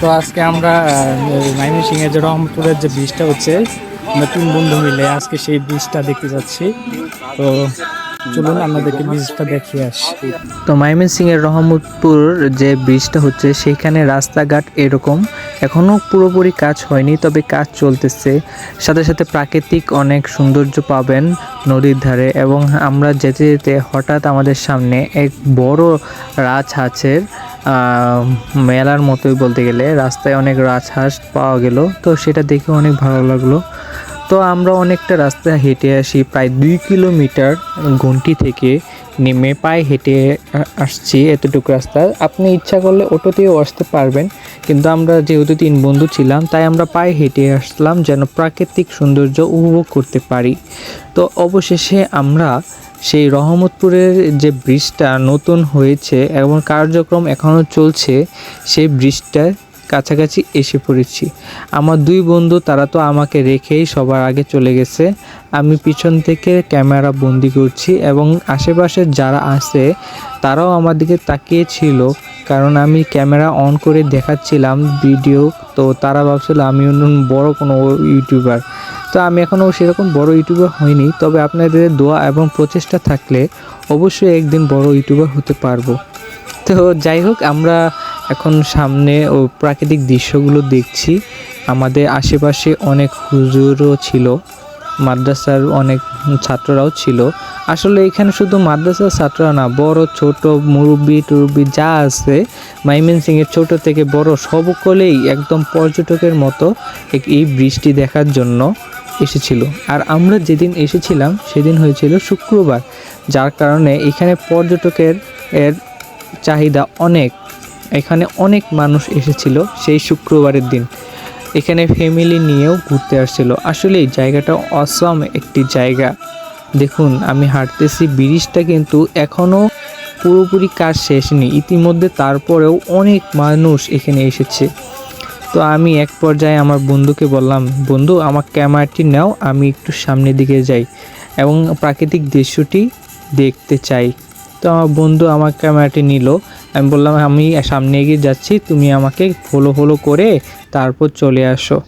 তো আজকে আমরা এর যে রহমপুরের যে ব্রিজটা হচ্ছে আমরা তিন বন্ধু মিলে আজকে সেই ব্রিজটা দেখতে যাচ্ছি। তো চলুন আপনাদেরকে ব্রিজটা দেখিয়ে আসি। তো এর রহমতপুর যে ব্রিজটা হচ্ছে সেখানে রাস্তাঘাট এরকম। এখনও পুরোপুরি কাজ হয়নি তবে কাজ চলতেছে। সাথে সাথে প্রাকৃতিক অনেক সৌন্দর্য পাবেন নদীর ধারে এবং আমরা যেতে যেতে হঠাৎ আমাদের সামনে এক বড় রাজহাঁসের আহ, মেলার মতোই বলতে গেলে। রাস্তায় অনেক রাজহাঁস পাওয়া গেল, তো সেটা দেখে অনেক ভালো লাগল। তো আমরা অনেকটা রাস্তা হেঁটে আসি, প্রায় দুই কিলোমিটার ঘন্টি থেকে নেমে পায়ে হেঁটে আসছি এতটুকু রাস্তা। আপনি ইচ্ছা করলে অটোতেও আসতে পারবেন, কিন্তু আমরা যেহেতু তিন বন্ধু ছিলাম, তাই আমরা পায়ে হেঁটে আসলাম যেন প্রাকৃতিক সৌন্দর্য উপভোগ করতে পারি। তো অবশেষে আমরা সেই রহমতপুরের যে ব্রিজটা নতুন হয়েছে এবং কার্যক্রম এখনও চলছে, সেই ব্রিজটার কাছাকাছি এসে পড়েছি। আমার দুই বন্ধু, তারা তো আমাকে রেখেই সবার আগে চলে গেছে। আমি পিছন থেকে ক্যামেরা বন্দি করছি এবং আশেপাশে যারা আছে, তারাও আমার দিকে তাকিয়ে ছিল। কারণ আমি ক্যামেরা অন করে দেখাচ্ছিলাম ভিডিও, তো তারা ভাবছিল আমি বড় কোনো ইউটিউবার। তো আমি এখনও সেরকম বড় ইউটিউবার হইনি, তবে আপনাদের দোয়া এবং প্রচেষ্টা থাকলে অবশ্যই একদিন বড় ইউটিউবার হতে পারব। তো যাই হোক, আমরা এখন সামনে ও প্রাকৃতিক দৃশ্যগুলো দেখছি। আমাদের আশেপাশে অনেক হুজুরও ছিল, মাদ্রাসার অনেক ছাত্ররাও ছিল। আসলে এখানে শুধু মাদ্রাসার ছাত্ররা না, বড়, ছোট, মুরব্বি, টুরব্বি যা আছে, মাইমেন সিংয়ের ছোট থেকে বড় সকলেই একদম পর্যটকের মতো এই বৃষ্টি দেখার জন্য। এসেছিল। আর আমরা যেদিন এসেছিলাম, সেদিন হয়েছিল শুক্রবার, যার কারণে এখানে পর্যটকের এর চাহিদা অনেক। এখানে অনেক মানুষ এসেছিল সেই শুক্রবারের দিন। এখানে ফ্যামিলি নিয়েও ঘুরতে আসছিল। আসলে জায়গাটা অসম একটি জায়গা। দেখুন, আমি হাঁটতেছি, ব্রিজটা কিন্তু এখনও পুরোপুরি কাজ শেষ নেই। ইতিমধ্যে তারপরেও অনেক মানুষ এখানে এসেছে। তো আমি এক পর্যায়ে আমার বন্ধুকে বললাম, বন্ধু, আমার ক্যামেরাটি নাও, আমি একটু সামনের দিকে যাই এবং প্রাকৃতিক দৃশ্যটি দেখতে চাই। তো আমার বন্ধু আমার ক্যামেরাটি নিল। আমি বললাম, আমি সামনে এগিয়ে যাচ্ছি, তুমি আমাকে ফলো ফলো করে তারপর চলে আসো।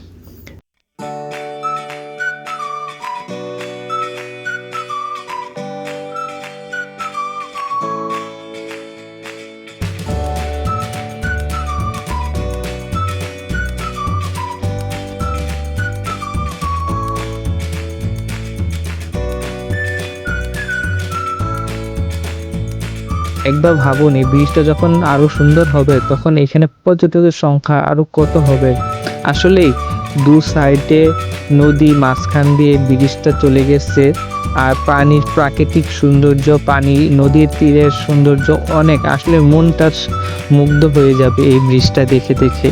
একবার ভাবুন, এই ব্রিজটা যখন আরও সুন্দর হবে, তখন এখানে পর্যটকের সংখ্যা আরও কত হবে? আসলেই দু সাইডে নদী মাঝখান দিয়ে ব্রিজটা চলে গেছে, আর পানির প্রাকৃতিক সৌন্দর্য, পানি, নদীর তীরের সৌন্দর্য অনেক। আসলে মনটা মুগ্ধ হয়ে যাবে এই ব্রিজটা দেখে দেখে।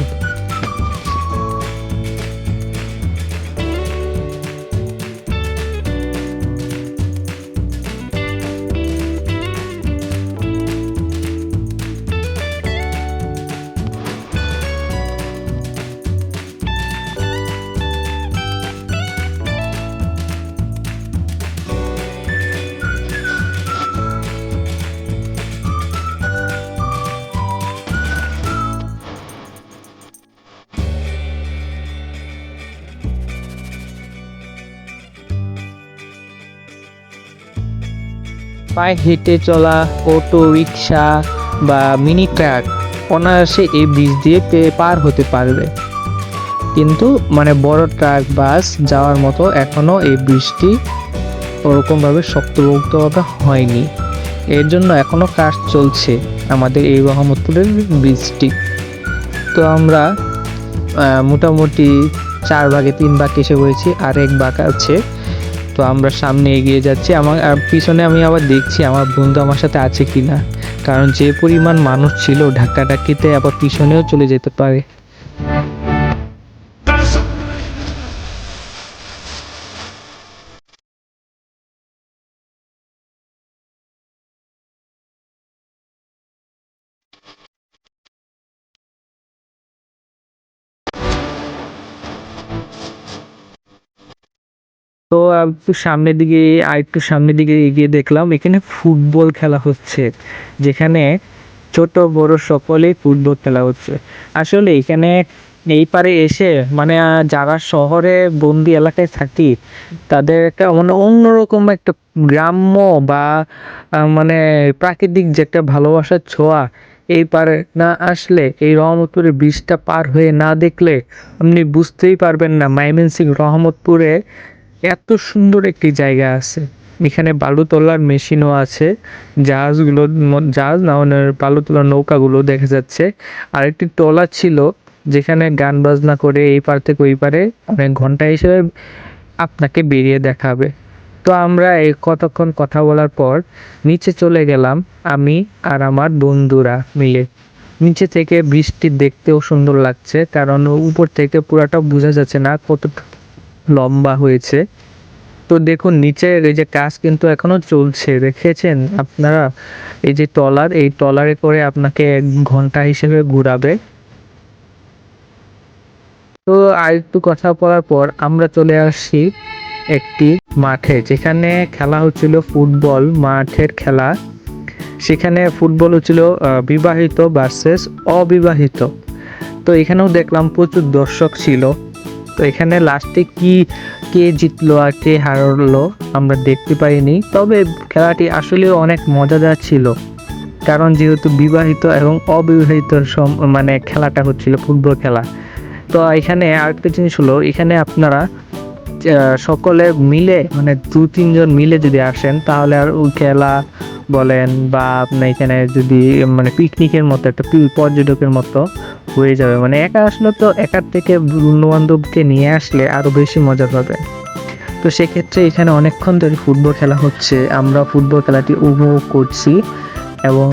পায়ে হেঁটে চলা অটো রিক্সা বা মিনি ট্রাক অনায়াসে এই ব্রিজ দিয়ে পার হতে পারবে। কিন্তু মানে বড় ট্রাক, বাস যাওয়ার মতো এখনও এই ব্রিজটি ওরকমভাবে শক্তপোক্তভাবে হয়নি। এর জন্য এখনও কাজ চলছে আমাদের এই রহমতপুরের ব্রিজটি। তো আমরা মোটামুটি চার ভাগে তিন ভাগ এসে পড়েছি আর এক ভাগ আছে। তো আমরা সামনে এগিয়ে যাচ্ছি। আমার পিছনে আমি আবার দেখছি আমার বন্ধু আমার সাথে আছে কি না কারণ যে পরিমাণ মানুষ ছিল ধাক্কাধাক্কিতে আবার পিছনেও চলে যেতে পারে। তো একটু সামনের দিকে আর একটু সামনের দিকে এগিয়ে দেখলাম, এখানে ফুটবল খেলা হচ্ছে, যেখানে ছোট, বড় সকলেই ফুটবল খেলা হচ্ছে। আসলে এখানে এই পারে এসে মানে যারা শহরে বন্দি এলাকায় থাকি, তাদের একটা মানে অন্যরকম একটা গ্রাম্য বা মানে প্রাকৃতিক যে একটা ভালোবাসার ছোঁয়া, এই পারে না আসলে এই রহমতপুরের ব্রিজটা পার হয়ে না দেখলে আপনি বুঝতেই পারবেন না। ময়মনসিং রহমতপুরে এত সুন্দর একটি জায়গা আছে। এখানে বালু তোলার মেশিনও আছে। জাহাজগুলো জাহাজ না মানে বালু তোলার নৌকাগুলো দেখা যাচ্ছে। আর একটি ট্রলার ছিল, যেখানে গান বাজনা করে এই পার থেকে ওই পারে অনেক ঘণ্টা হিসেবে আপনাকে বেরিয়ে দেখাবে। তো আমরা এই কতক্ষণ কথা বলার পর নিচে চলে গেলাম আমি আর আমার বন্ধুরা মিলে। নিচে থেকে বৃষ্টি দেখতেও সুন্দর লাগছে, কারণ উপর থেকে পুরাটা বোঝা যাচ্ছে না কতটা লম্বা হয়েছে। তো দেখুন, নিচের এই যে কাজ কিন্তু এখনও চলছে। দেখেছেন আপনারা? এই যে ট্রলার এই ট্রলারে করে আপনাকে এক ঘণ্টা হিসেবে ঘুরাবে। তো আর একটু কথা বলার পর আমরা চলে আসি একটি মাঠে, যেখানে খেলা হচ্ছিল ফুটবল মাঠের খেলা। সেখানে ফুটবল হচ্ছিল বিবাহিত ভার্সেস অবিবাহিত। তো এখানেও দেখলাম প্রচুর দর্শক ছিল। তো এখানে লাস্টে কি, কে জিতলো আর কে হারলো আমরা দেখতে পাইনি। তবে খেলাটি আসলে অনেক মজাদার ছিল। কারণ যেহেতু বিবাহিত এবং অবিবাহিত মানে খেলাটা হচ্ছিল ফুটবল খেলা। তো এখানে আরেকটা জিনিস হলো, এখানে আপনারা সকলে মিলে মানে দু তিনজন মিলে যদি আসেন, তাহলে আর ওই খেলা বলেন বা আপনার এখানে যদি মানে পিকনিকের মতো, একটা পর্যটকের মতো হয়ে যাবে। মানে একা আসলে তো একার থেকে বন্ধু বান্ধবকে নিয়ে আসলে আরও বেশি মজা পাবে। তো সেক্ষেত্রে এখানে অনেকক্ষণ ধরে ফুটবল খেলা হচ্ছে। আমরা ফুটবল খেলাটি উপভোগ করছি এবং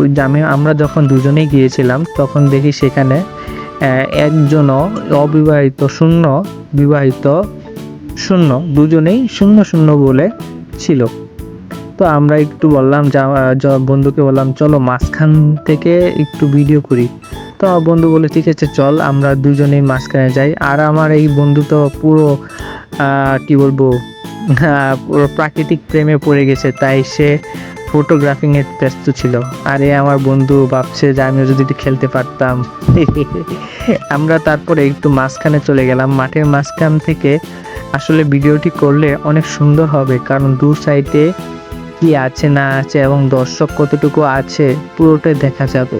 ওই আমরা যখন দুজনেই গিয়েছিলাম, তখন দেখি সেখানে একজনও অবিবাহিত শূন্য, বিবাহিত শূন্য, দুজনেই শূন্য শূন্য বলে ছিল। তো আমরা একটু বললাম বন্ধুকে বললাম, চলো মাঝখান থেকে একটু ভিডিও করি। তো বন্ধু বলে ঠিক আছে, চল, আমরা দুজনেই মাঝখানে যাই। আর আমার এই বন্ধু তো পুরো কি বলব পুরো প্রাকৃতিক প্রেমে পড়ে গেছে, তাই সে ফটোগ্রাফিং এর ব্যস্ত ছিল। আরে, আমার বন্ধু ভাবছে যে আমিও যদি একটু খেলতে পারতাম। আমরা তারপরে একটু মাঝখানে চলে গেলাম। মাঠের মাঝখান থেকে আসলে ভিডিওটি করলে অনেক সুন্দর হবে, কারণ দু সাইডে কি আছে না আছে এবং দর্শক কতটুকু আছে, পুরোটাই দেখা যাবে।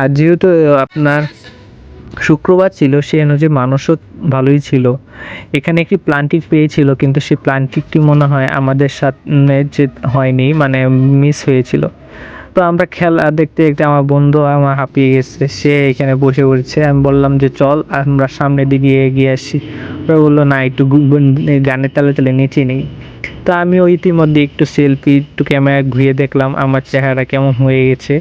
আর যেহেতু আপনার শুক্রবার ছিল সে অনুযায়ী মানুষও ভালোই ছিল। এখানে একটি প্লান্টিক পেয়েছিল, কিন্তু সেই প্লান্টিকটি মনে হয় আমাদের সাথে যে হয়নি মানে মিস হয়েছিল। তো আমরা খেলা দেখতে দেখতে আমার বন্ধু আমার হাঁপিয়ে গেছে। সে এখানে বসে পড়েছে। আমি বললাম যে, চল, আমরা সামনের দিকে এগিয়ে আসি। ওরা বলল, না, একটু গানের তালে তালে নিচে নেই। তো আমিও ইতিমধ্যে একটু সেলফি একটু ক্যামেরা ঘুরিয়ে দেখলাম, আমার চেহারা কেমন হয়ে গেছে।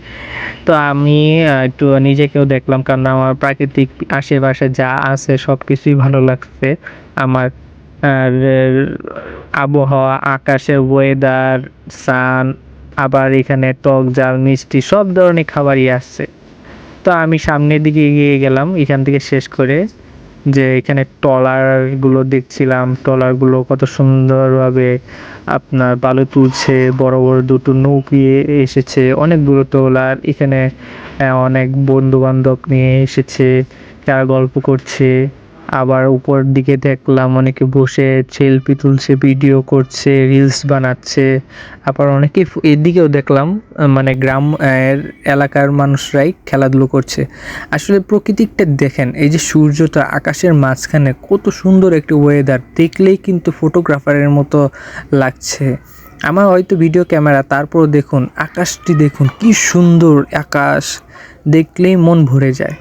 তো আমি একটু নিজেকেও দেখলাম, কারণ আমার প্রাকৃতিক আশেপাশে যা আছে সব কিছুই ভালো লাগছে। আমার, আর, আবহাওয়া, আকাশের ওয়েদার সান আবার এখানে টক, জাল, মিষ্টি সব ধরনের খাবারই আসছে তো আমি সামনের দিকে এগিয়ে গেলাম, এখান থেকে শেষ করে যে এখানে ট্রলারগুলো দেখছিলাম। ট্রলারগুলো কত সুন্দরভাবে আপনার বালু তুলছে, বড় বড় দুটো নৌকি এসেছে, অনেকগুলো ট্রলার। এখানে অনেক বন্ধু বান্ধব নিয়ে এসেছে, তারা গল্প করছে। আবার উপর দিকে দেখলাম অনেকে বসে সেলফি তুলছে ভিডিও করছে রিলস বানাচ্ছে। আবার অনেকে এদিকেও দেখলাম মানে গ্রাম এলাকার মানুষরাই খেলাধুলো করছে। আসলে প্রকৃতিকটা দেখেন, এই যে সূর্যটা আকাশের মাঝখানে কত সুন্দর একটি ওয়েদার দেখলেই কিন্তু ফটোগ্রাফারের মতো লাগছে। আমার হয়তো ভিডিও ক্যামেরা তারপর দেখুন, আকাশটি দেখুন, কি সুন্দর আকাশ, দেখলেই মন ভরে যায়।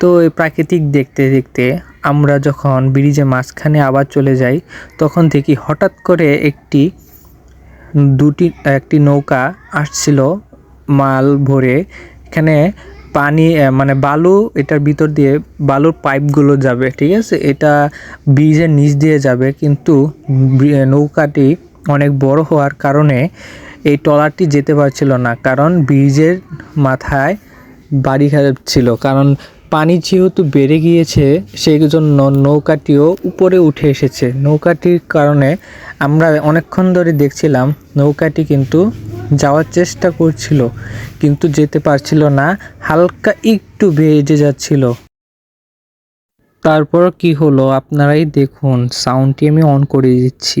তো এই প্রাকৃতিক দেখতে দেখতে আমরা যখন ব্রিজের মাঝখানে আবার চলে যাই, তখন দেখি হঠাৎ করে একটি, দুটি, একটি নৌকা আসছিল মাল ভরে। এখানে পানি মানে বালু, এটার ভিতর দিয়ে বালুর পাইপগুলো যাবে, ঠিক আছে? এটা ব্রিজের নিচ দিয়ে যাবে, কিন্তু নৌকাটি অনেক বড় হওয়ার কারণে এই ট্রলারটি যেতে পারছিল না, কারণ ব্রিজের মাথায় বাড়ি ছিল, কারণ পানি যেহেতু বেড়ে গিয়েছে সেই জন্য নৌকাটিও উপরে উঠে এসেছে। নৌকাটির কারণে আমরা অনেকক্ষণ ধরে দেখছিলাম নৌকাটি কিন্তু যাওয়ার চেষ্টা করছিল, কিন্তু যেতে পারছিল না, হালকা একটু ভেজে যাচ্ছিল। তারপর কি হলো আপনারাই দেখুন, সাউন্ডটি আমি অন করে দিচ্ছি।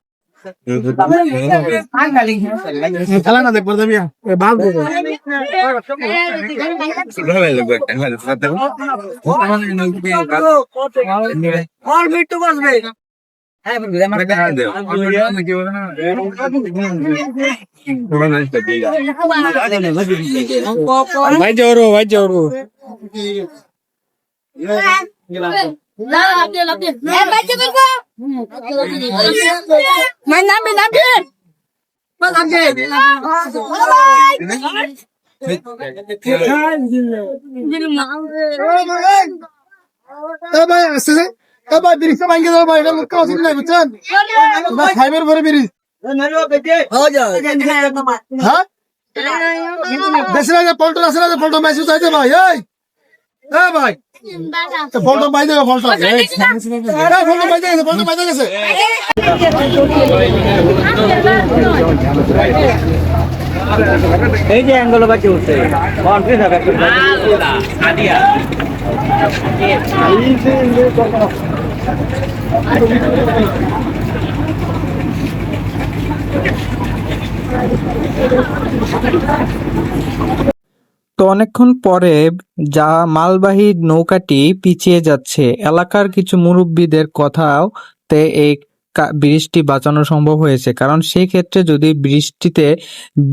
चला ना ते पडदा बिया बाल और मिट्टू बस बे हाय पर बिना मत दे और वीडियो में क्यों ना थोड़ा नहीं लगेगा भाई जोरो भाई जोरो ये জোরো এ ভাই আসছে ভাই ব্রিজটা ভাঙ্গে দাও ভাই এটা লোক কাছে নাই বুঝছেন? ভাই ফাইবার ভরে ব্রিজ হ্যাঁ? রাজা পল্টন আছে রাজা পল্টন ম্যাচ চাইতে ভাই এই? ভাই। পল্টন এই পল্টন ভাই দেবে পল্টন গেছে এই যে অ্যাঙ্গল বাকি উঠছে। কনফিউজ হবে তো অনেকক্ষণ পরে যা মালবাহী নৌকাটি পিছিয়ে যাচ্ছে। এলাকার কিছু মুরব্বীদের কথাও তে এই ব্রিজটি বাঁচানো সম্ভব হয়েছে। কারণ সেই ক্ষেত্রে যদি বৃষ্টিতে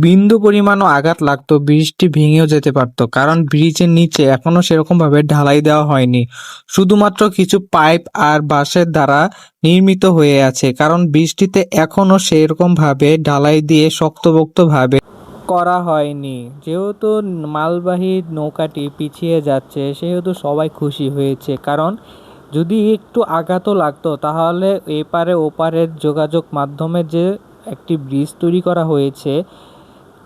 বিন্দু পরিমাণও আঘাত লাগতো, ব্রিজটি ভেঙেও যেতে পারতো। কারণ ব্রিজের নিচে এখনও সেরকম ভাবে ঢালাই দেওয়া হয়নি। শুধুমাত্র কিছু পাইপ আর বাঁশের দ্বারা নির্মিত হয়ে আছে। কারণ বৃষ্টিতে এখনও সেরকম ভাবে ঢালাই দিয়ে শক্তপোক্ত ভাবে করা হয়নি। যেহেতু মালবাহী নৌকাটি পিছিয়ে যাচ্ছে, সেহেতু সবাই খুশি হয়েছে। কারণ, যদি একটু আঘাতও লাগতো, তাহলে এপারে ওপারের যোগাযোগ মাধ্যমে যে একটি ব্রিজ তৈরি করা হয়েছে,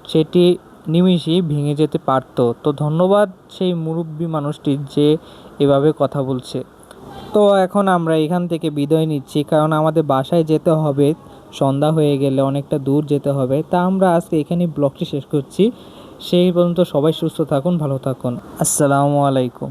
সেটি নিমিষেই ভেঙে যেতে পারতো। তো ধন্যবাদ সেই মুরব্বী মানুষটির যে এভাবে কথা বলছে। তো এখন আমরা এখান থেকে বিদায় নিচ্ছি, কারণ আমাদের বাসায় যেতে হবে। সন্ধ্যা হয়ে গেলে অনেকটা দূর যেতে হবে। তা আমরা আজকে এখানেই ব্লগটি শেষ করছি। সেই পর্যন্ত সবাই সুস্থ থাকুন, ভালো থাকুন। আসসালামু আলাইকুম।